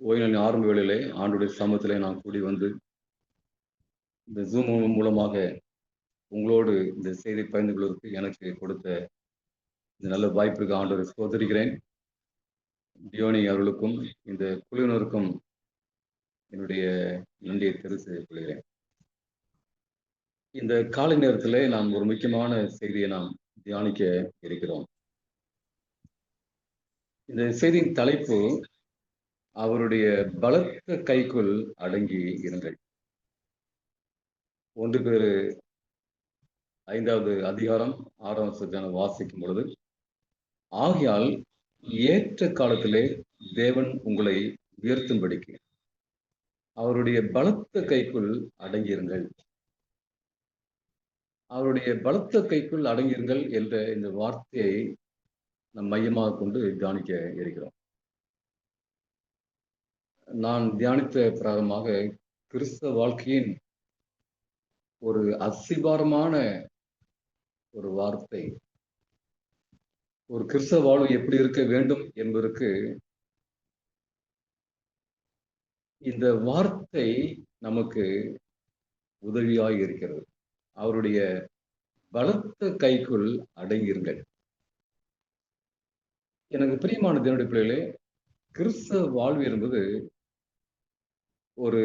ஓய்வு ஆரம்ப வேளையிலே ஆண்டுடைய சமூகத்திலே நான் கூடி வந்து இந்த ஜூம் மூலமாக உங்களோடு இந்த செய்தி பகிர்ந்து கொள்வதற்கு எனக்கு கொடுத்த இந்த நல்ல வாய்ப்பிற்கு ஆண்டவரை சோதரிக்கிறேன் டியோனி அவர்களுக்கும் இந்த குழுவினருக்கும் என்னுடைய நன்றியை செய்து கொள்கிறேன். இந்த காலை நேரத்தில் நாம் ஒரு முக்கியமான செய்தியை நாம் தியானிக்க இருக்கிறோம். இந்த செய்தியின் தலைப்பு அவருடைய பலத்த கைக்குள் அடங்கி இருந்தது ஒன்று பேரு ஐந்தாவது அதிகாரம் ஆறாம் வசனத்தை வாசிக்கும் பொழுது ஆகையால் ஏற்ற காலத்திலே தேவன் உங்களை உயர்த்தும்படிக்கு அவருடைய பலத்த கைக்குள் அடங்கியிருங்கள். அவருடைய பலத்த கைக்குள் அடங்கியிருங்கள் என்ற இந்த வார்த்தையை நம் மையமாக கொண்டு தியானிக்க இருக்கிறோம். நான் தியானித்த பிரகாரமாக கிறிஸ்தவ வாழ்க்கையின் ஒரு அசிபாரமான ஒரு வார்த்தை. ஒரு கிறிஸ்தவ வாழ்வு எப்படி இருக்க வேண்டும் என்பதற்கு இந்த வார்த்தை நமக்கு உதவியாக இருக்கிறது. அவருடைய பலத்த கைக்குள் அடங்கியிருங்கள் எனக்கு பிரியமான தினுடைய பிள்ளைகளே கிறிஸ்தவ வாழ்வு என்பது ஒரு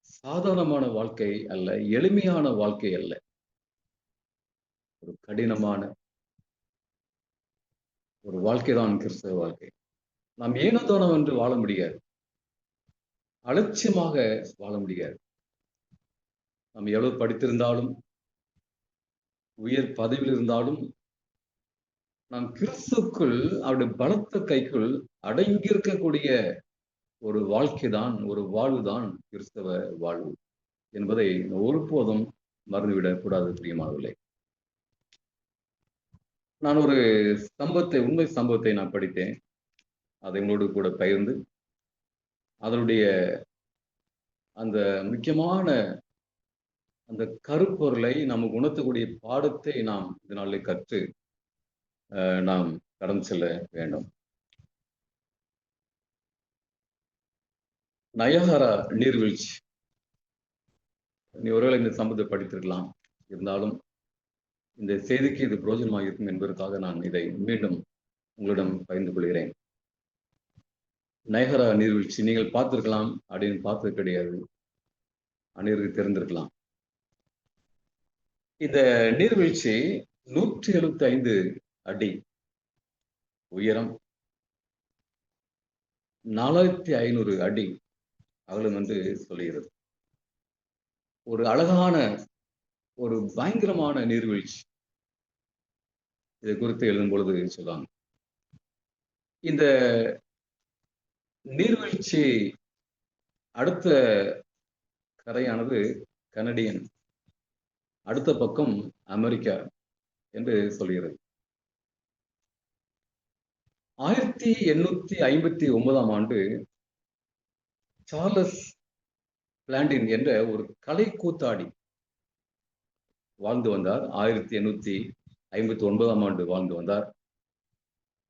சாதாரணமான வாழ்க்கை அல்ல எளிமையான வாழ்க்கை அல்ல. ஒரு கடினமான ஒரு வாழ்க்கை தான் கிறிஸ்தவ வாழ்க்கை. நாம் ஏனதானம் என்று வாழ முடியாது. அலட்சியமாக வாழ முடியாது. நாம் எவ்வளவு படித்திருந்தாலும் உயர் பதவியில் இருந்தாலும் நாம் கிறிஸ்துக்குள் அவருடைய பலத்த கைக்குள் அடங்கியிருக்கக்கூடிய ஒரு வாழ்க்கை தான் ஒரு வாழ்வு தான் கிறிஸ்தவ வாழ்வு என்பதை ஒருபோதும் மறந்துவிடக்கூடாது பிரியமானவில்லை நான் ஒரு சம்பவத்தை உண்மை சம்பவத்தை நான் படித்தேன். அதை உங்களோடு கூட பகிர்ந்து அதனுடைய அந்த முக்கியமான அந்த கருப்பொருளை நம்ம உணர்த்தக்கூடிய பாடத்தை நாம் இதனாலே கற்று நாம் கடந்து செல்ல வேண்டும். நயகரா நீர்வீழ்ச்சி. நீ ஒருவேளை இந்த சம்பந்த படித்திருக்கலாம். இருந்தாலும் இந்த செய்திக்கு இது பிரோஜனமாக இருக்கும் என்பதற்காக நான் இதை மீண்டும் உங்களிடம் பகிர்ந்து கொள்கிறேன். நயகரா நீர்வீழ்ச்சி நீங்கள் பார்த்திருக்கலாம் அப்படின்னு பார்த்தது கிடையாது. அநேருக்கு தெரிந்திருக்கலாம். இந்த நீர்வீழ்ச்சி நூற்றி எழுபத்தி ஐந்து அடி உயரம் நாலாயிரத்தி ஐநூறு அடி அகலம் என்று சொல்லுகிறது. ஒரு அழகான ஒரு பயங்கரமான நீர்வீழ்ச்சி. இதை குறித்து எழுதும் பொழுது சொல்லுவாங்க இந்த நீர்வீழ்ச்சி அடுத்த கரையானது கனடியன். அடுத்த பக்கம் அமெரிக்கா என்று சொல்கிறது. ஆயிரத்தி எண்ணூத்தி ஐம்பத்தி ஒன்பதாம் ஆண்டு சார்லஸ் பிளாண்டின் என்ற ஒரு கலை கூத்தாடி வாழ்ந்து வந்தார். ஆயிரத்தி எண்ணூத்தி ஐம்பத்தி ஒன்பதாம் ஆண்டு வாழ்ந்து வந்தார்.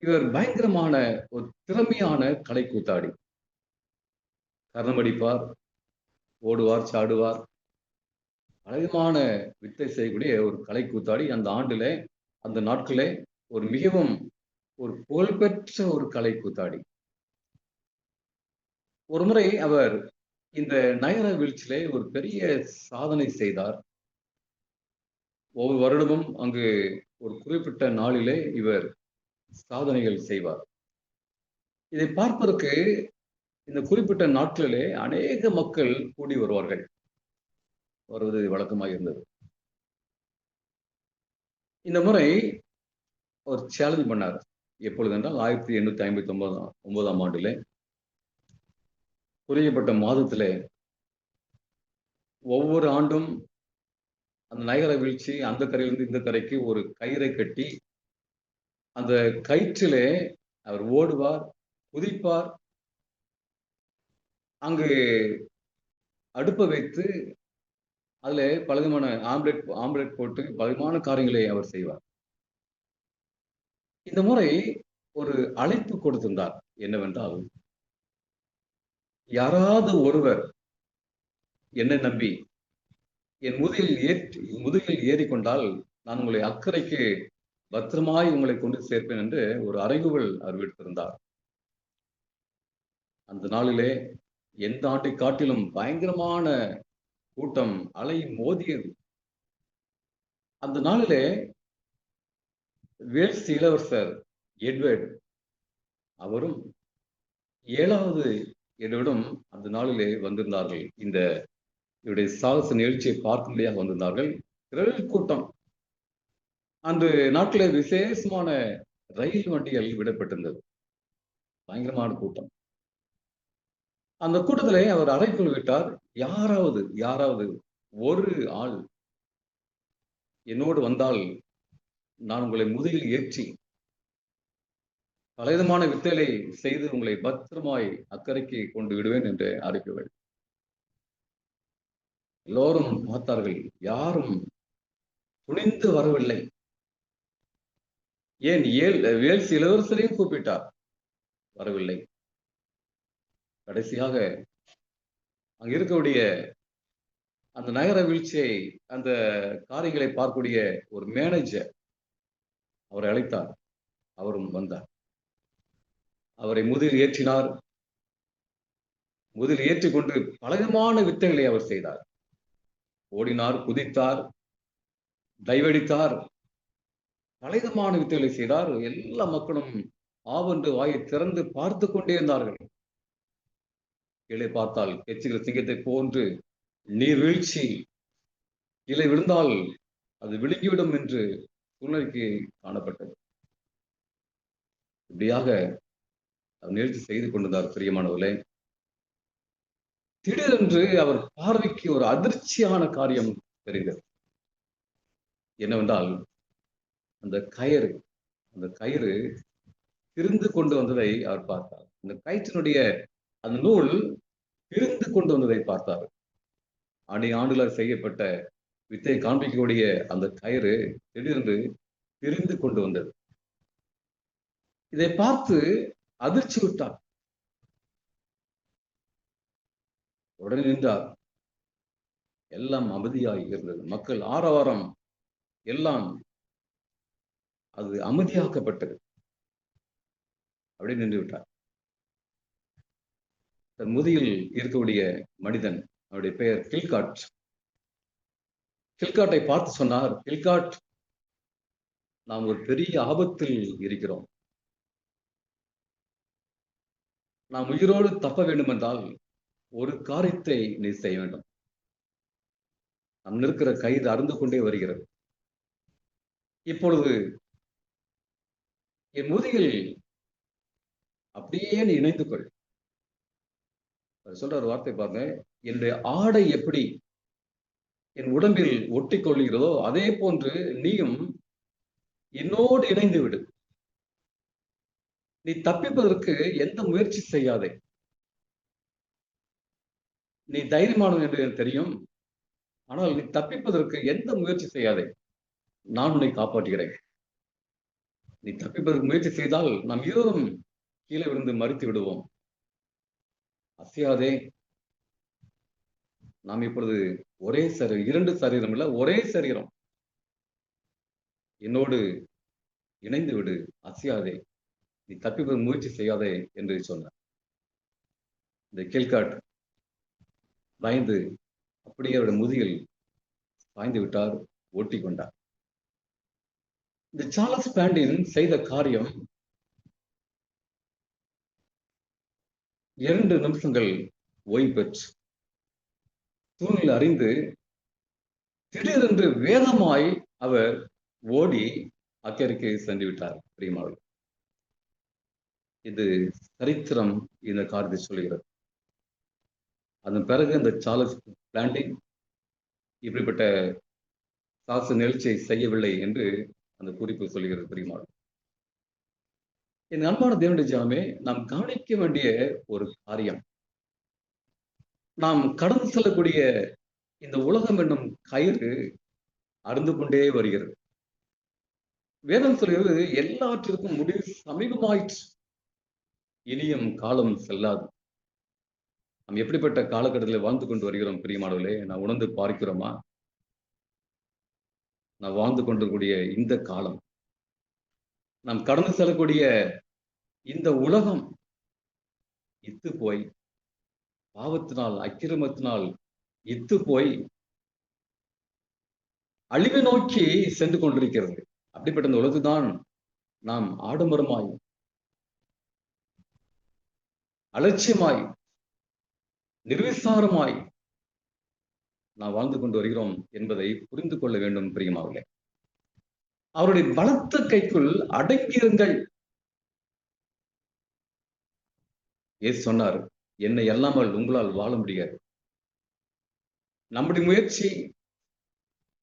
இவர் பயங்கரமான ஒரு திறமையான கலை கூத்தாடி. கர்ணமடிப்பார் ஓடுவார் சாடுவார். அழகமான வித்தை செய்யக்கூடிய ஒரு கலை கூத்தாடி. அந்த ஆண்டில் அந்த நாட்களே ஒரு மிகவும் ஒரு புகழ்பெற்ற ஒரு கலை கூத்தாடி. ஒரு முறை அவர் இந்த நயர வீழ்ச்சியிலே ஒரு பெரிய சாதனை செய்தார். ஒவ்வொரு வருடமும் அங்கு ஒரு குறிப்பிட்ட நாளிலே இவர் சாதனைகள் செய்வார். இதை பார்ப்பதற்கு இந்த குறிப்பிட்ட நாட்களிலே அநேக மக்கள் கூடி வருவார்கள். வருவது வழக்கமாக இருந்தது. இந்த முறை ஒரு சேலஞ்ச் பண்ணார். எப்பொழுது என்றால் ஆயிரத்தி எண்ணூத்தி ஐம்பத்தி ஒன்பதாம் ஒன்பதாம் ஆண்டிலே. குறிக்கப்பட்ட மாதத்துல ஒவ்வொரு ஆண்டும் அந்த நயகர வீழ்ச்சி அந்த கரையிலிருந்து இந்த கரைக்கு ஒரு கயிறை கட்டி அந்த கயிற்றிலே அவர் ஓடுவார் குதிப்பார். அங்கு அடுப்பை வைத்து அதுல பலவிதமான ஆம்லெட் ஆம்லெட் போட்டு பலவிதமான காரியங்களை அவர் செய்வார். இந்த முறை ஒரு அழைப்பு கொடுத்திருந்தார். என்னவென்றால் யாராவது ஒருவர் என்னை நம்பி என் முதுகில் ஏற்றி முதுகில் ஏறிக்கொண்டால் நான் உங்களை அக்கறைக்கு பத்திரமாய் உங்களை கொண்டு சேர்ப்பேன் என்று ஒரு அறைகுவல் அவர் விடுத்திருந்தார். அந்த நாளிலே எந்த ஆண்டை காட்டிலும் பயங்கரமான கூட்டம் அலை மோதியது. அந்த நாளிலே வேல்ஸ் இளவரசர் எட்வர்ட் அவரும் ஏழாவது என்னிடம் அந்த நாளிலே வந்திருந்தார்கள். இந்த இவருடைய சாகச நிகழ்ச்சியை பார்க்கும்படியாக வந்திருந்தார்கள். திரள் கூட்டம். அந்த நாட்டில் விசேஷமான ரயில் வண்டிகள் விடப்பட்டிருந்தது. பயங்கரமான கூட்டம். அந்த கூட்டத்திலே அவர் அறைக்குள் விட்டார். யாராவது யாராவது ஒரு ஆள் என்னோடு வந்தால் நான் உங்களை முதுகில் ஏற்றி பலவிதமான வித்தைகளை செய்து உங்களை பத்திரமாய் அக்கறைக்கு கொண்டு விடுவேன் என்று அறிவிப்பவள் எல்லோரும் பார்த்தார்கள் யாரும் துணிந்து வரவில்லை. ஏன் ஏல் வேல்ஸ் இளவரசரையும் கூப்பிட்டார் வரவில்லை. கடைசியாக அங்க இருக்கக்கூடிய அந்த நகர வீழ்ச்சியை அந்த காரியங்களை பார்க்கக்கூடிய ஒரு மேனேஜர் அவரை அழைத்தார். அவரும் வந்தார். அவரை முதில் ஏற்றினார். முதில் ஏற்றிக்கொண்டு பலவிதமான வித்தைகளை அவர் செய்தார். ஓடினார் குதித்தார் டைவடித்தார் பலவிதமான வித்தைகளை செய்தார். எல்லா மக்களும் ஆவென்று வாயை திறந்து பார்த்து கொண்டே இருந்தார்கள். கீழே பார்த்தால் எச்சுகிற சிங்கத்தை போன்று நீர்வீழ்ச்சி கீழே விழுந்தால் அது விழுங்கிவிடும் என்று சூழ்நிலைக்கு காணப்பட்டது. இப்படியாக நிகழ்ச்சி செய்து கொண்டிருந்தார் பிரியமானவர்களே. திடீரென்று அவர் பார்வைக்கு ஒரு அதிர்ச்சியான காரியம் தெரிந்தது. என்னவென்றால் அந்த கயிறு அந்த கயிறு திருந்து கொண்டு வந்ததை அவர் பார்த்தார். அந்த கயிற்றினுடைய அந்த நூல் திருந்து கொண்டு வந்ததை பார்த்தார். அணி ஆண்டுகளால் செய்யப்பட்ட வித்தை காண்பிக்கக்கூடிய அந்த கயிறு திடீரென்று திரிந்து கொண்டு வந்தது. இதை பார்த்து அதிர்ச்சி விட்டார் உடனே நின்றார். எல்லாம் அமைதியாக இருந்தது. மக்கள் ஆரவாரம் எல்லாம் அது அமைதியாக்கப்பட்டது. அப்படி நின்று விட்டார். தன் முதியில் இருக்கக்கூடிய மனிதன் அவருடைய பெயர் கில்காட். கில்காட்டை பார்த்து சொன்னார் கில்காட் நாம் ஒரு பெரிய ஆபத்தில் இருக்கிறோம். நாம் உயிரோடு தப்ப வேண்டுமென்றால் ஒரு காரியத்தை நீ செய்ய வேண்டும். நம் இருக்கிற கைது அருந்து கொண்டே வருகிறது. இப்பொழுது என் முதுகில் அப்படியே நீ இணைந்து கொள். சொல்ற ஒரு வார்த்தை பாருங்க என்னுடைய ஆடை எப்படி என் உடம்பில் ஒட்டி கொள்கிறதோ அதே போன்று நீயும் என்னோடு இணைந்து விடு. நீ தப்பிப்பதற்கு எந்த முயற்சி செய்யாதே. நீ தைரியமானவன் என்று எனக்கு தெரியும். ஆனால் நீ தப்பிப்பதற்கு எந்த முயற்சி செய்யாதே. நான் உன்னை காப்பாற்றுகிறேன். நீ தப்பிப்பதற்கு முயற்சி செய்தால் நாம் இருவரும் கீழே விழுந்து மறித்து விடுவோம். அசையாதே. நாம் இப்பொழுது ஒரே சரீரம் இரண்டு சரீரம் இல்ல ஒரே சரீரம். என்னோடு இணைந்து விடு அசையாதே. நீ தப்பிப்பது முயற்சி செய்யாதே என்று சொன்னார். இந்த கேல்காட் பயந்து அப்படியே அவருடைய முதுகில் பாய்ந்து விட்டார் ஓட்டி கொண்டார். இந்த சார்லஸ் பேண்டின் செய்த காரியம் இரண்டு நிமிஷங்கள் ஓய்வு பெற்று சூழ்நிலை அறிந்து திடீரென்று வேகமாய் அவர் ஓடி அக்கறைக்கு சென்று விட்டார் பிரியமாவர்கள் இது சரித்திரம் இந்த காரியத்தை சொல்கிறது அதன் பிறகு இந்த சார்லஸ் பிளாண்டிங் இப்படிப்பட்ட சாச நிகழ்ச்சியை செய்யவில்லை என்று அந்த குறிப்பு சொல்கிறது பெரியமாள் என் அன்பான தேவனுடைய ஜாமே நாம் கவனிக்க வேண்டிய ஒரு காரியம். நாம் கடந்து செல்லக்கூடிய இந்த உலகம் என்னும் கயிறு அருந்து கொண்டே வருகிறது. வேதம் சொல்கிறது எல்லாற்றிற்கும் முடிவு சமீபமாயிற்று. இனியும் காலம் செல்லாது. நாம் எப்படிப்பட்ட காலகட்டத்தில் வாழ்ந்து கொண்டு வருகிறோம் பிரியமானவர்களே? நான் உணர்ந்து பார்க்கிறோமா? நான் வாழ்ந்து கொண்டிருக்கூடிய இந்த காலம் நாம் கடந்து செல்லக்கூடிய இந்த உலகம் இத்து போய் பாவத்தினால் அக்கிரமத்தினால் இத்து போய் அழிவை நோக்கி சென்று கொண்டிருக்கிறது. அப்படிப்பட்ட இந்த உலகுதான் நாம் ஆடம்பரமாய் அலட்சியமாய் நிர்விசாரமாய் நாம் வாழ்ந்து கொண்டு வருகிறோம் என்பதை புரிந்து கொள்ள வேண்டும் பிரியமாவர்களே அவருடைய பலத்த கைக்குள் அடங்கியிருங்கள். ஏசு சொன்னார் என்னை அல்லாமல் உங்களால் வாழ முடியாது. நம்முடைய முயற்சி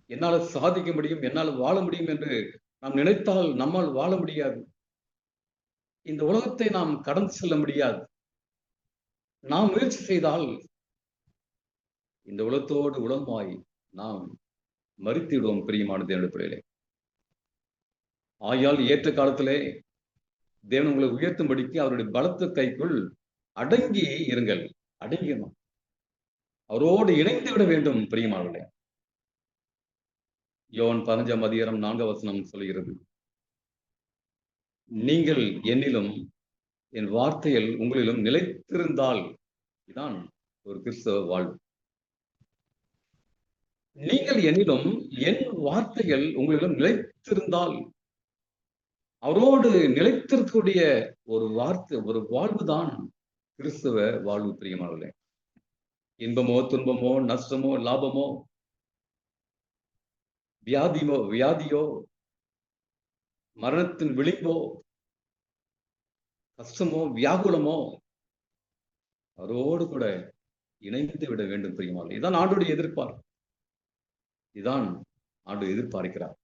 என்னால் சாதிக்க முடியும் என்னால் வாழ முடியும் என்று நாம் நினைத்தால் நம்மால் வாழ முடியாது. இந்த உலகத்தை நாம் கடந்து செல்ல முடியாது. நாம் முயற்சி செய்தால் இந்த உலகத்தோடு உலகமாய் நாம் மறுத்திடுவோம் பிரியமான தேவனுடைய பிள்ளைகளே. ஆயால் ஏற்ற காலத்திலே தேவன் உங்களை உயர்த்தும்படிக்கு அவருடைய பலத்த கைக்குள் அடங்கி இருங்கள் அடங்கியணும் அவரோடு இணைந்து விட வேண்டும் பிரியமானவர்களே. யோன் பதினஞ்சாம் அதிகாரம் நான்காம் வசனம் சொல்கிறது நீங்கள் என்னிலும் என் வார்த்தையில் உங்களிலும் நிலைத்திருந்தால் இதான் ஒரு கிறிஸ்தவ வாழ்வு. நீங்கள் என்னிலும் என் வார்த்தைகள் உங்களிடம் நிலைத்திருந்தால் அவரோடு நிலைத்திருக்கக்கூடிய ஒரு வார்த்தை ஒரு வாழ்வு தான் கிறிஸ்தவ வாழ்வு பிரியமானவர்களே. இன்பமோ துன்பமோ நஷ்டமோ லாபமோ வியாதியோ வியாதியோ மரணத்தின் விளிம்போ கஷ்டமோ வியாகுலமோ அவரோடு கூட இணைந்து விட வேண்டும் பிரியமானவர்களே. இதுதான் ஆண்டுடைய எதிர்பார்ப்பு. இதுதான் ஆண்டு எதிர்பார்க்கிறார்.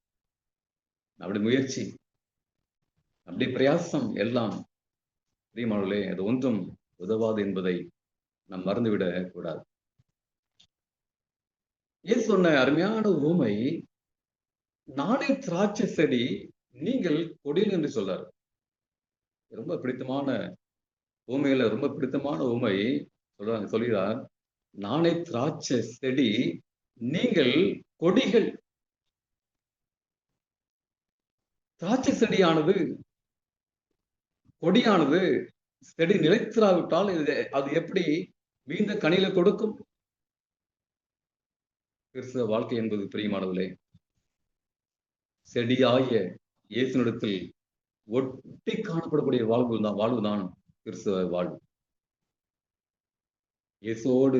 அப்படி முயற்சி நம்முடைய பிரயாசம் எல்லாம் பிரியமானவர்களே அது ஒன்றும் உதவாது என்பதை நாம் மறந்துவிட கூடாது. ஏன் சொன்ன அருமையான ஊமை நானே திராட்சை செடி நீங்கள் கொடியில் என்று சொல்றாரு ரொம்ப பிடித்தமான ஊமைகளை ரொம்ப பிடித்தமான ஊமை சொல்றாங்க சொல்கிறார் நானே திராட்சை செடி நீங்கள் கொடிகள். திராட்சை செடியானது கொடியானது செடி நிலைத்திராவிட்டால் இது அது எப்படி மீந்த கனியில கொடுக்கும்? கிறிஸ்தவ வாழ்க்கை என்பது பிரியமானவர்களே செடியாகிய இயேசுனிடத்தில் ஒட்டி காணப்படக்கூடிய வாழ்வு தான் வாழ்வுதான். கிறிஸ்தவ வாழ்வு. இயேசுவோடு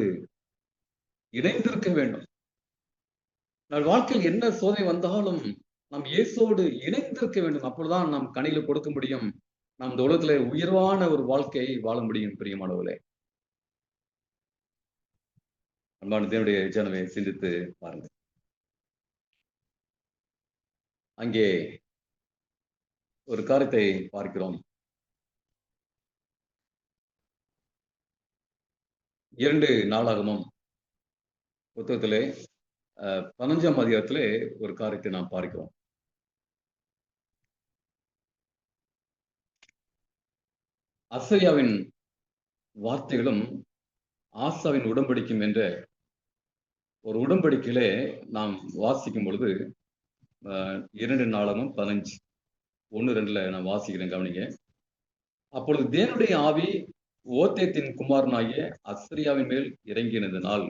இணைந்திருக்க வேண்டும். நம் வாழ்க்கையில் என்ன சோதனை வந்தாலும் நாம் இயேசோடு இணைந்திருக்க வேண்டும். அப்பொழுதுதான் நாம் கனியில கொடுக்க முடியும். நாம் இந்த உலகத்துல உயர்வான ஒரு வாழ்க்கையை வாழ முடியும் பிரியமானவர்களே. அன்பான தேவனுடைய ஜனவை சிந்தித்து பாருங்க அங்கே ஒரு காரியத்தை பார்க்கிறோம். இரண்டு நாளாகமும் புத்தகத்திலே பதினஞ்சாம் அதிகாரத்திலே ஒரு காரியத்தை நாம் பார்க்கிறோம். அசரியாவின் வார்த்தைகளும் ஆசாவின் உடன்படிக்கும் என்ற ஒரு உடன்படிக்கையிலே நாம் வாசிக்கும் பொழுது இரண்டு நாளமும் பதினஞ்சு ஒன்று ரெண்டுல நான் வாசிக்கிறேன் கவனிங்க. அப்பொழுது தேவனுடைய ஆவி ஓத்தேத்தின் குமாரனாகிய அஸ்ரியாவின் மேல் இறங்கினதனால்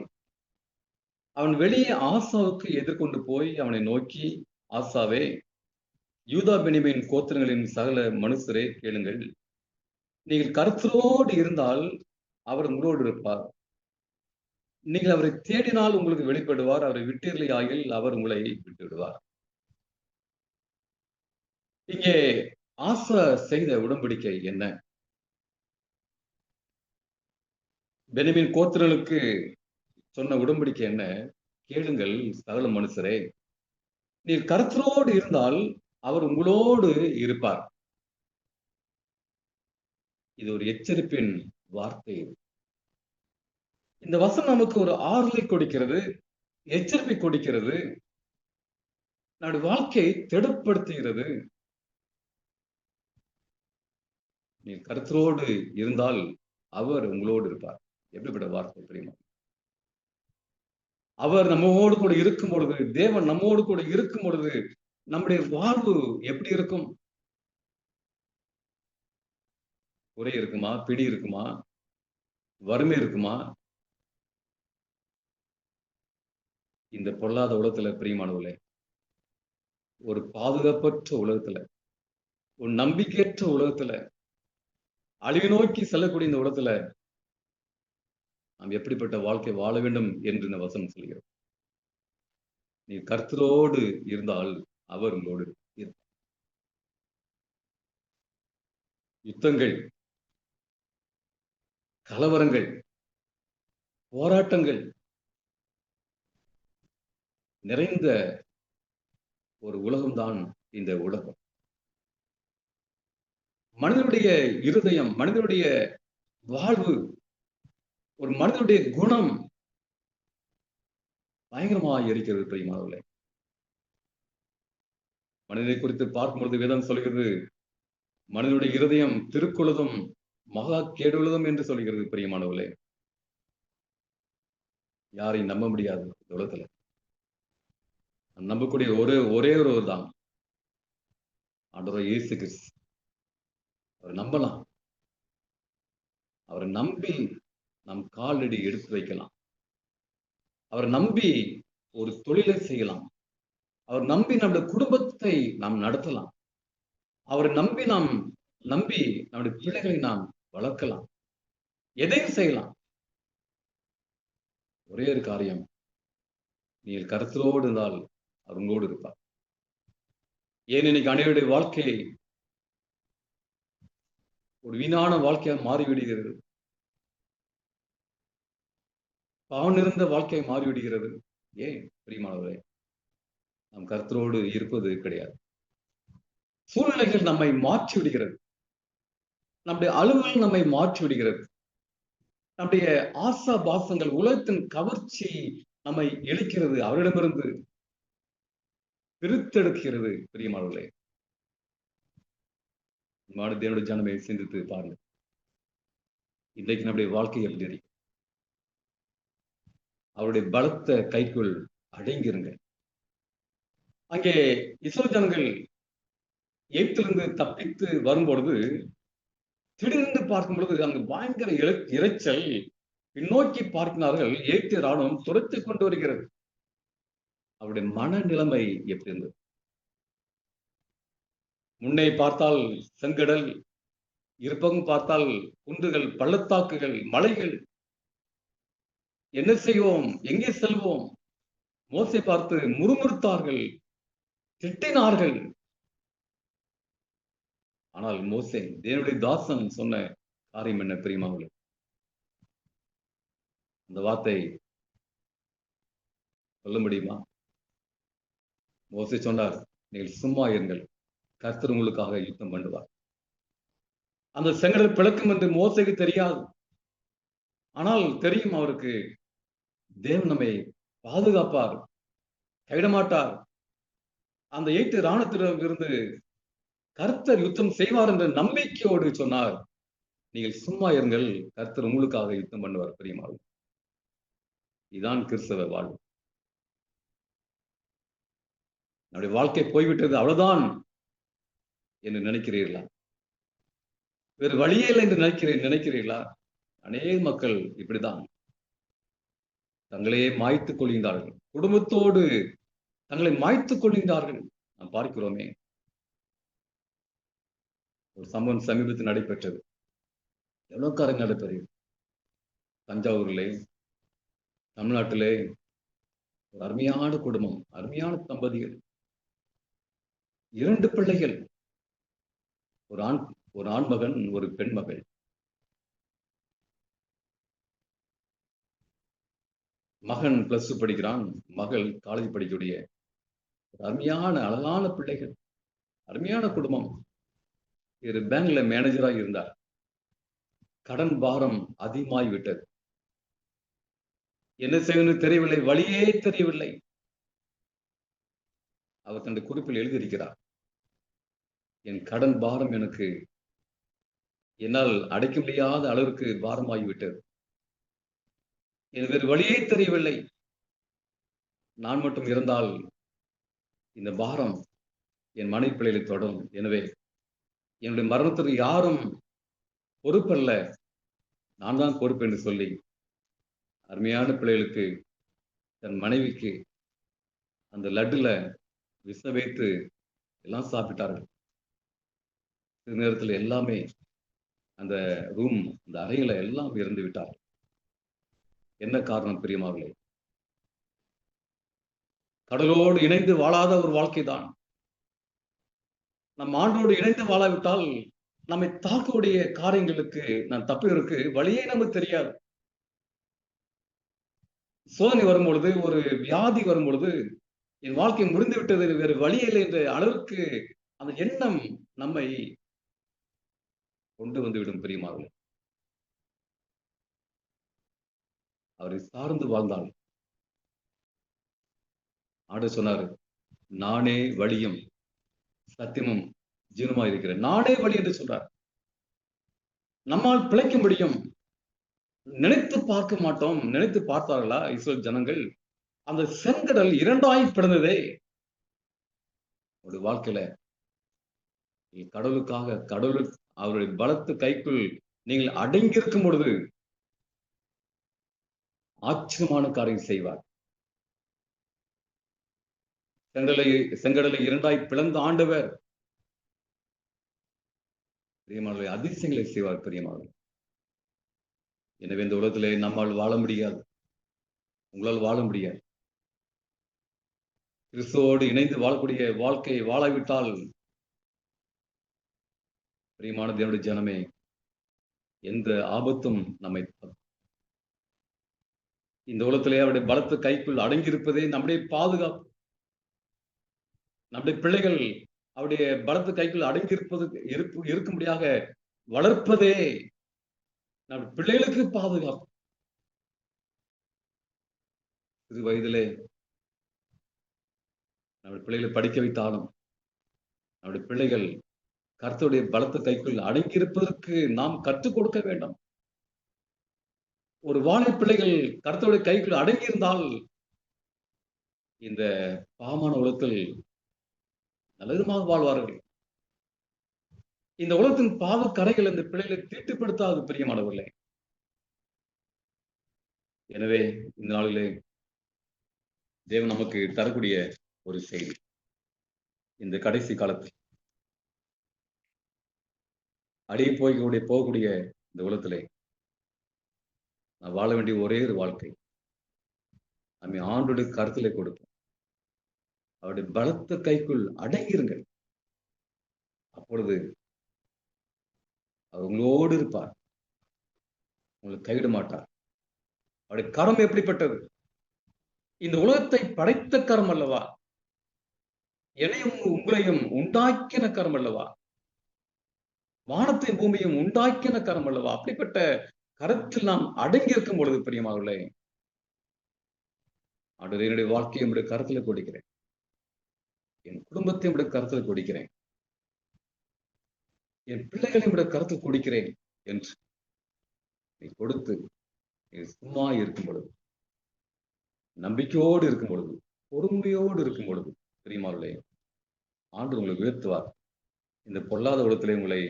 அவன் வெளியே ஆசாவுக்கு எதிர்கொண்டு போய் அவனை நோக்கி ஆசாவே யூதா பெனிமின் கோத்திரங்களின் சகல மனுஷரே கேளுங்கள். நீங்கள் கருத்தரோடு இருந்தால் அவர் உங்களோடு இருப்பார். நீங்கள் அவரை தேடினால் உங்களுக்கு வெளிப்படுவார். அவரை விட்டீர்களே ஆகில் அவர் உங்களை விட்டு விடுவார் இங்கே ஆசா செய்த உடன்படிக்கை என்ன? பெனிமின் கோத்திரலுக்கு சொன்ன உடன்படிக்கை என்ன? கேளுங்கள் சகல மனுஷரே. நீர் கருத்தரோடு இருந்தால் அவர் உங்களோடு இருப்பார். இது ஒரு எச்சரிப்பின் வார்த்தை. இந்த வசனம் நமக்கு ஒரு ஆறுதலை கொடுக்கிறது எச்சரிப்பை கொடுக்கிறது. நம்முடைய வாழ்க்கையை திடப்படுத்துகிறது. நீ கருத்தரோடு இருந்தால் அவர் உங்களோடு இருப்பார். எப்படிப்பட்ட வார்த்தை தெரியுமா அவர் நம்மோடு கூட இருக்கும் பொழுது தேவன் நம்மோடு கூட இருக்கும் பொழுது நம்முடைய வாழ்வு எப்படி இருக்கும்? குறை இருக்குமா? பிடி இருக்குமா? வறுமை இருக்குமா? இந்த பொல்லாத உலகத்துல பிரியமானவர்களே ஒரு பாதுகாப்பற்ற உலகத்துல ஒரு நம்பிக்கையற்ற உலகத்துல அழிவு நோக்கி செல்லக்கூடிய இந்த உலகத்துல நாம் எப்படிப்பட்ட வாழ்க்கை வாழ வேண்டும் என்று இந்த வசனம் சொல்கிறோம் நீ கர்த்தரோடு இருந்தால் அவர் உங்களோடு யுத்தங்கள் கலவரங்கள் போராட்டங்கள் நிறைந்த ஒரு உலகம்தான் இந்த உலகம். மனிதனுடைய இருதயம் மனிதனுடைய வாழ்வு ஒரு மனிதனுடைய குணம் பயங்கரமாக இருக்கிறது பிரியமானவர்களே மனிதனை குறித்து பார்க்கும்பொழுது வேதம் சொல்கிறது மனிதனுடைய இருதயம் திருக்குள்ளதும் மகா கேடுள்ளதும் என்று சொல்கிறது பிரியமானவர்களே. யாரையும் நம்ப முடியாது இந்த உலகத்துல. நம்பக்கூடிய ஒரே ஒரே ஒருவர் தான். ஆண்டவர் இயேசு கிறிஸ்து. அவரை நம்பலாம். அவரை நம்பி நம் காலடி எடுத்து வைக்கலாம். அவரை நம்பி ஒரு தொழிலை செய்யலாம். அவர் நம்பி நம்முடைய குடும்பத்தை நாம் நடத்தலாம். அவரை நம்பி நாம் நம்பி நம்முடைய பிள்ளைகளை நாம் வளர்க்கலாம். எதையும் செய்யலாம். ஒரே ஒரு காரியம். நீங்கள் கருத்தரோடு இருந்தால் அவர் உங்களோடு இருப்பார். ஏன் இன்னைக்கு அனைவருடைய வாழ்க்கையை ஒரு வீணான வாழ்க்கையாக மாறிவிடுகிறது? பாவம் இருந்த வாழ்க்கை மாறிவிடுகிறது. ஏன்? பிரியமானவரே நம் கருத்தரோடு இருப்பது கிடையாது. சூழ்நிலைகள் நம்மை மாற்றி விடுகிறது நம்முடைய அலுவல் நம்மை மாற்றி விடுகிறது நம்முடைய ஆசா பாசங்கள் உலகத்தின் கவர்ச்சி நம்மை இழுக்கிறது அவரிடமிருந்து பிரித்தெடுக்கிறது பிரியமானவர்களே. மாடு தேவனுடைய ஜனமே சிந்தித்து பாருங்க இன்றைக்கு நம்முடைய வாழ்க்கை எப்படி இருக்கு அவருடைய பலத்த கைக்குள் அடங்கிருங்க அங்கே இஸ்ரோ ஜனங்கள் எய்த்திலிருந்து தப்பித்து வரும்பொழுது திடீர்ந்து பார்க்கும் பொழுது அங்கு பயங்கர இறைச்சல் இரைச்சல். பின்னோக்கி பார்க்கிறார்கள் எய்த்திய ராணுவம் துரத்தி கொண்டு வருகிறது. அவருடைய மனநிலைமை எப்படி இருந்தது? முன்னே பார்த்தால் செங்கடல் இருப்பகம் பார்த்தால் குன்றுகள் பள்ளத்தாக்குகள் மலைகள் என்ன செய்வோம்? எங்கே செல்வோம்? மோசை பார்த்து முறுமுறுத்தார்கள் திட்டினார்கள். ஆனால் மோசை தேவனுடைய தாசன் சொன்ன காரியம் என்ன பிரியமாவுல அந்த வார்த்தை சொல்ல முடியுமா? மோசை சொன்னார் நீங்கள் சும்மா இருங்கள். கர்த்தர் உங்களுக்காக யுத்தம் பண்ணுவார். அந்த செங்கடல் பிளக்கும் என்று மோசைக்கு தெரியாது. ஆனால் தெரியும் அவருக்கு தேவன் நம்மை பாதுகாப்பார் கைவிடமாட்டார். அந்த எயிட்டு ராணுவத்திடம் இருந்து கர்த்தர் யுத்தம் செய்வார் என்ற நம்பிக்கையோடு சொன்னார். நீங்கள் சும்மா இருங்கள் கர்த்தர் உங்களுக்காக யுத்தம் பண்ணுவார் பிரியமாகும் இதுதான் கிறிஸ்தவ வாழ்வு. நம்முடைய வாழ்க்கை போய்விட்டது அவ்வளவுதான் என்று நினைக்கிறீர்களா? வேறு வழியே இல்லை என்று நினைக்கிறேன் நினைக்கிறீர்களா? அநேக மக்கள் இப்படிதான் தங்களையே மாய்த்துக் கொள்கின்றார்கள். குடும்பத்தோடு தங்களை மாய்த்துக் கொள்கின்றார்கள். நாம் பார்க்கிறோமே. ஒரு சம்பவம் சமீபத்தில் நடைபெற்றது. எவ்வளவு காரம் நடைபெறுகிறது தஞ்சாவூர்லே தமிழ்நாட்டிலே ஒரு அருமையான குடும்பம் அருமையான தம்பதிகள். இரண்டு பிள்ளைகள். ஒரு ஆண் ஒரு ஆண் மகன் ஒரு பெண் மகன் பிளஸ் படிக்கிறான் மகள் காலேஜ் படிக்கக்கூடிய அருமையான அழகான பிள்ளைகள் அருமையான குடும்பம். இவர் பேங்க்ல மேனேஜராக இருந்தார். கடன் பாரம் அதிகமாகி விட்டது. என்ன செய்யணும்னு தெரியவில்லை வழியே தெரியவில்லை. அவர் தன்னுடைய குறிப்பில் எழுதியிருக்கிறார். என் கடன் பாரம் எனக்கு என்னால் அடைக்க முடியாத அளவிற்கு பாரமாகிவிட்டது. எனக்கு வேறு வழியே தெரியவில்லை. நான் மட்டும் இருந்தால் இந்த பாரம் என் மனைவி பிள்ளைகளை தொடரும். எனவே என்னுடைய மரணத்திற்கு யாரும் பொறுப்பல்ல. நான் தான் பொறுப்பு என்று சொல்லி அருமையான பிள்ளைகளுக்கு தன் மனைவிக்கு அந்த லட்டுல விச வைத்து எல்லாம் சாப்பிட்டார்கள். சிறு நேரத்தில் எல்லாமே அந்த ரூம் அந்த அறையில எல்லாம் இறந்து விட்டார்கள். என்ன காரணம் பிரியமாவர்களே கடலோடு இணைந்து வாழாத ஒரு வாழ்க்கை தான். நம் ஆண்டோடு இணைந்து வாழாவிட்டால் நம்மை தாக்கக்கூடிய காரியங்களுக்கு நான் தப்பிற்கு வழியே நமக்கு தெரியாது. சோதனை வரும்பொழுது ஒரு வியாதி வரும்பொழுது என் வாழ்க்கை முடிந்து விட்டது வேறு வழி இல்லை என்ற அளவுக்கு அந்த எண்ணம் நம்மை கொண்டு வந்துவிடும் பிரியமாவர்களே அவரை சார்ந்து வாழ்ந்தாள். ஆண்டு சொன்னாரு நானே வழியும் சத்தியமும் ஜீவனமா இருக்கிறேன். நானே வழி என்று சொல்றார். நம்மால் பிழைக்க முடியும். நினைத்து பார்க்க மாட்டோம். நினைத்து பார்த்தார்களா? இஸ்ரேல் ஜனங்கள் அந்த செங்கடல் இரண்டாய் பிறந்ததே ஒரு வாழ்க்கையில கடவுளுக்காக கடவுள் அவருடைய பலத்து கைக்குள் நீங்கள் அடங்கியிருக்கும் பொழுது ஆச்சரியமான காரியம் செய்வார். செங்கடலை செங்கடலை இரண்டாய் பிளந்த ஆண்டவர். பிரியமானவர்களை அதிசயங்களை செய்வார் பிரியமானவர் எனவே இந்த உலகத்திலே நம்மால் வாழ முடியாது. உங்களால் வாழ முடியாது. கிறிஸ்துவோடு இணைந்து வாழக்கூடிய வாழ்க்கையை வாழாவிட்டால் பிரியமான தேவனுடைய ஜனமே எந்த ஆபத்தும் நம்மை இந்த உலகத்திலே அவருடைய பலத்த கைக்குள் அடங்கியிருப்பதே நம்முடைய பாதுகாப்பு. நம்முடைய பிள்ளைகள் அவருடைய பலத்த கைக்குள் அடங்கியிருப்பது இருப்பு இருக்கும்படியாக வளர்ப்பதே நம் பிள்ளைகளுக்கு பாதுகாப்பு. சிறு வயதிலே நம்ம பிள்ளைகளை படிக்க வைத்தாலும் நம்முடைய பிள்ளைகள் கருத்துடைய பலத்த கைக்குள் அடங்கியிருப்பதற்கு நாம் கற்றுக் கொடுக்க வேண்டும். ஒரு வாழை பிள்ளைகள் கருத்துடைய கைக்குள் அடங்கியிருந்தால் இந்த பாமான உலகத்தில் நல்லதுமாக வாழ்வார்கள். இந்த உலகத்தின் பாவ கரைகள் இந்த பிள்ளைகளை தீட்டுப்படுத்தாது பிரியமானவர்களே எனவே இந்த நாளிலே தேவன் நமக்கு தரக்கூடிய ஒரு செய்தி. இந்த கடைசி காலத்தில் அடியே போய்க்கூடிய போகக்கூடிய இந்த உலகத்திலே வாழ வேண்டிய ஒரே ஒரு வாழ்க்கை. நம்ம ஆண்டுடைய கருத்திலே கொடுப்போம் அவருடைய பலத்த கைக்குள் அடங்கிருங்கள் அப்பொழுது அவர் உங்களோடு இருப்பார். உங்களை கைவிட மாட்டார். அவருடைய கரம் எப்படிப்பட்டது? இந்த உலகத்தை படைத்த கரம் அல்லவா? என்னையும் உங்களையும் உண்டாக்கின கரம் அல்லவா? வானத்தை பூமியும் உண்டாக்கின கரம் அல்லவா? அப்படிப்பட்ட கருத்தில் நாம் அடங்கி இருக்கும் பொழுது பிரியமாகவில்லை ஆண்டு என்னுடைய வாழ்க்கையை என்னுடைய கருத்துல கொடுக்கிறேன். என் குடும்பத்தை விட கருத்தில் கொடுக்கிறேன். என் பிள்ளைகளை விட கருத்தில் கொடுக்கிறேன் என்று நீ கொடுத்து நீ சும்மா இருக்கும் பொழுது நம்பிக்கையோடு இருக்கும் பொழுது பொறுமையோடு இருக்கும் பொழுது தெரியுமாவில்லை ஆண்டு உங்களை உயர்த்துவார். இந்த பொல்லாத உலகத்திலே உங்களை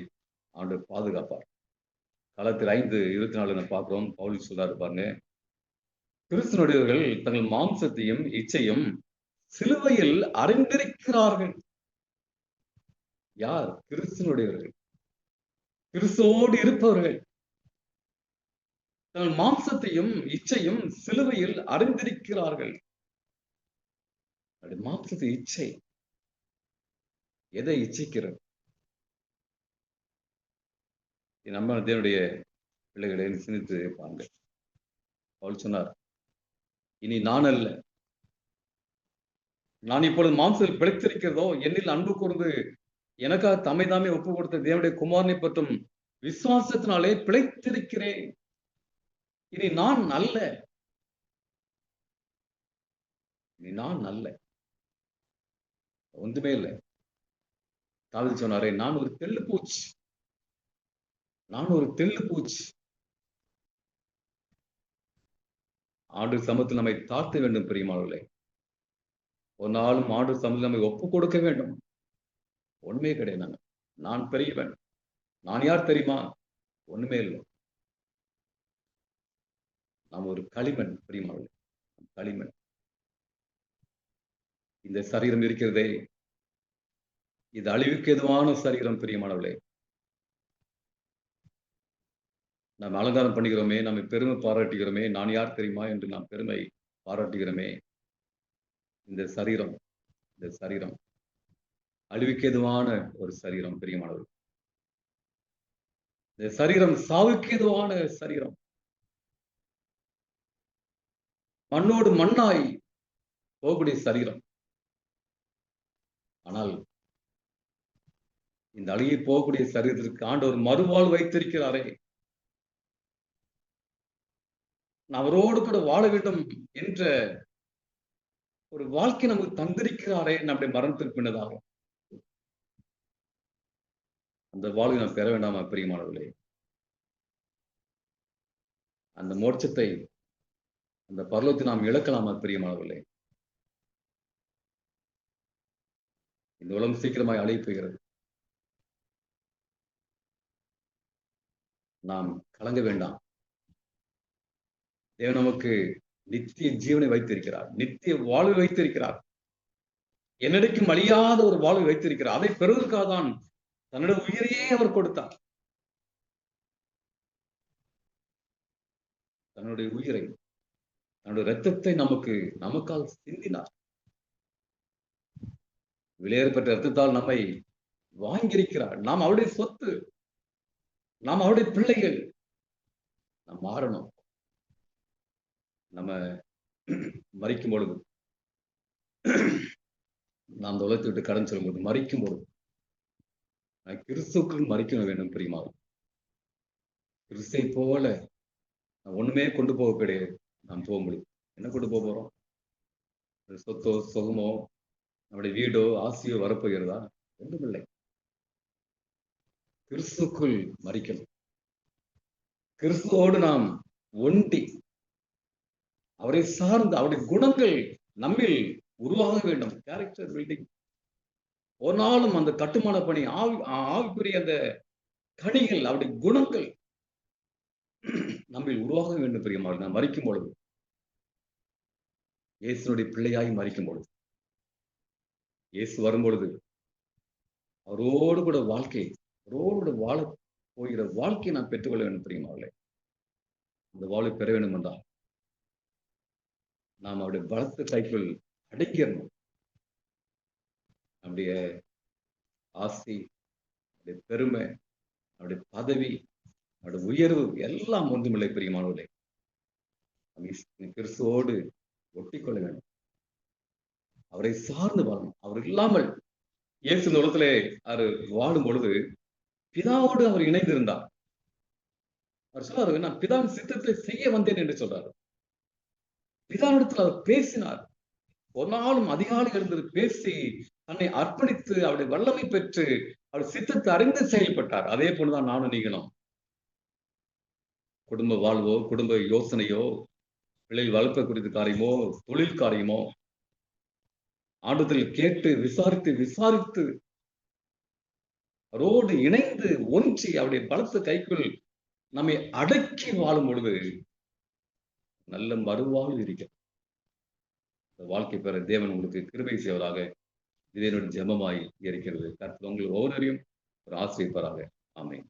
ஆண்டு பாதுகாப்பார். களத்தில் ஐந்து இருபத்தி நாலு பார்க்கிறோம். பவுலி சொல்றாரு இருப்பாங்க கிறிஸ்தனுடையவர்கள் தங்கள் மாம்சத்தையும் இச்சையும் சிலுவையில் அறிந்திருக்கிறார்கள் யார்? கிறிஸ்தனுடையவர்கள். கிறிஸ்துவோடு இருப்பவர்கள். தங்கள் மாம்சத்தையும் இச்சையும் சிலுவையில் அறிந்திருக்கிறார்கள் மாம்சத்தை இச்சை. எதை இச்சைக்கிறது? நம்ம தேவனுடைய பிள்ளைகளை சிந்தித்து பாருங்க அவள் சொன்னார் இனி நான் அல்ல. நான் இப்பொழுது மாம்சத்தில் பிழைத்திருக்கிறதோ என்னில் அன்பு கூர்ந்து எனக்காக தம்மை தாமே ஒப்பு கொடுத்த தேவனுடைய குமாரனை பற்றும் விசுவாசத்தினாலே பிழைத்திருக்கிறேன். இனி நான் நல்ல இனி நான் நல்ல ஒன்றுமே இல்லை. தாவித சொன்னாரே நான் ஒரு தெள்ளு பூச்சி நான் ஒரு தெல்லு பூச்சி. ஆண்டு சமத்தில் நம்மை தாழ்த்த வேண்டும் பிரியமானவர்களே. ஒரு நாளும் ஆண்டு சமத்தில் நம்மை ஒப்பு கொடுக்க வேண்டும். ஒண்ணுமே கிடையாது நான் பெரியவன். நான் யார் தெரியுமா? ஒண்ணுமே இல்லை. நாம் ஒரு களிமண் பிரியமானவர்களே. களிமண். இந்த சரீரம் இருக்கிறதே. இது அழிவுக்கு எதுவான சரீரம் பிரியமானவர்களே. நாம் அலங்காரம் பண்ணுகிறோமே நம்ம பெருமை பாராட்டுகிறோமே நான் யார் தெரியுமா என்று நாம் பெருமை பாராட்டுகிறோமே. இந்த சரீரம் இந்த சரீரம் அழிவுக்கேதுவான ஒரு சரீரம் பிரியமானவர் இந்த சரீரம் சாவுக்கு எதுவான சரீரம். மண்ணோடு மண்ணாய் போகக்கூடிய சரீரம். ஆனால் இந்த அழுகி போகக்கூடிய சரீரத்திற்கு ஆண்டவர் மறுவாழ் வைத்திருக்கிறாரே. அவரோடு கூட வாழ வேண்டும் என்ற ஒரு வாழ்க்கை நமக்கு தந்திருக்கிறாரே நம்முடைய மரணத்துக்கு பின்னதாகும். அந்த வாழ்வை நாம் பெற வேண்டாமா பிரியமானவர்களே? அந்த மோட்சத்தை அந்த பருவத்தை நாம் இழக்கலாமா பிரியமானவர்களே? இந்த உலகம் சீக்கிரமாய் அழைய போகிறது. நாம் கலங்க வேண்டாம். தேவன் நமக்கு நித்திய ஜீவனை வைத்திருக்கிறார். நித்திய வாழ்வை வைத்திருக்கிறார். என்னடைக்கும் அழியாத ஒரு வாழ்வை வைத்திருக்கிறார். அதை பெறுவதற்காக தான் தன்னுடைய உயிரையே அவர் கொடுத்தார். தன்னுடைய உயிரை தன்னுடைய ரத்தத்தை நமக்கு நமக்கால் சிந்தினார். விலையேற்பட்ட ரத்தத்தால் நம்மை வாங்கியிருக்கிறார். நாம் அவருடைய சொத்து நாம் அவருடைய பிள்ளைகள் நாம் மாறணும். நம்ம மறிக்கும் பொழுது நாம் இந்த உலகத்தை விட்டு கடன் சொல்லும்போது மறிக்கும் பொழுது கிறிஸ்துக்கள் கிறிஸ்துக்குள் மறிக்க வேண்டும் பிரியமா. கிறிஸ்தை போல ஒண்ணுமே கொண்டு போக கிடையாது. நாம் போக முடியும். என்ன கொண்டு போக போறோம்? சொத்தோ சுகமோ நம்முடைய வீடோ ஆசையோ வரப்போகிறதா? ஒன்றுமில்லை. கிறிஸ்துக்குள் மறிக்கணும் கிறிஸ்துவோடு நாம் ஒண்டி அவரை சார்ந்து அவருடைய குணங்கள் நம்மில் உருவாக வேண்டும். கேரக்டர் பில்டிங் ஒரு நாளும் அந்த கட்டுமான பணி ஆவி ஆவிக்குரிய அந்த கனிகள் அவருடைய குணங்கள் நம்மில் உருவாக வேண்டும் பிரியமாக நான் மறிக்கும் பொழுது இயேசுனுடைய பிள்ளையாய் மறிக்கும் பொழுது இயேசு வரும்பொழுது அவரோடு கூட வாழ்க்கை அவரோடு கூட வாழ போகிற வாழ்க்கையை நான் பெற்றுக்கொள்ள வேண்டும் பிரியமாவளே அந்த வாழ்வை பெற வேண்டும் என்றால் நாம் அவருடைய பலத்த கைக்குள் அடைக்கிறணும் நம்முடைய ஆசி அவருடைய பெருமை அவருடைய பதவி அவருடைய உயர்வு எல்லாம் ஒன்றுமில்லை பிரியமானவர்களே. கிறிஸ்துவோடு ஒட்டிக்கொள்ள வேண்டும். அவரை சார்ந்து வாழணும் அவர் இல்லாமல் இயேசு இந்த உலகத்திலே அவர் வாழும் பொழுது பிதாவோடு அவர் இணைந்திருந்தார். அவர் சொல்றாரு நான் பிதாவின் சித்தத்தை செய்ய வந்தேன் என்று சொல்றாரு. பிதாவிடத்தில் அவர் பேசினார். ஒரு நாளும் அதிகாலை எழுந்து பேசி தன்னை அர்ப்பணித்து அவருடைய வல்லமை பெற்று அவர் சித்தத்தை அறிந்து செயல்பட்டார். அதே போலதான் நானும் நீங்களும். குடும்ப வாழ்வோ குடும்ப யோசனையோ பிள்ளைகள் வளர்ப்ப குறித்த காரியமோ தொழில் காரியமோ ஆண்டுதல் கேட்டு விசாரித்து விசாரித்து அவரோடு இணைந்து ஒன்றி அவருடைய பலத்த கைக்குள் நம்மை அடக்கி வாழும் பொழுது நல்ல மறுவாழ்வு இருக்கிறது. வாழ்க்கை பெற தேவன் உங்களுக்கு கிருபை செய்வதாக இதனுடைய ஜெபமாய் இருக்கிறது. கருத்து உங்கள் ஒவ்வொருவரையும் ஒரு ஆசிரியப்பராக. ஆமை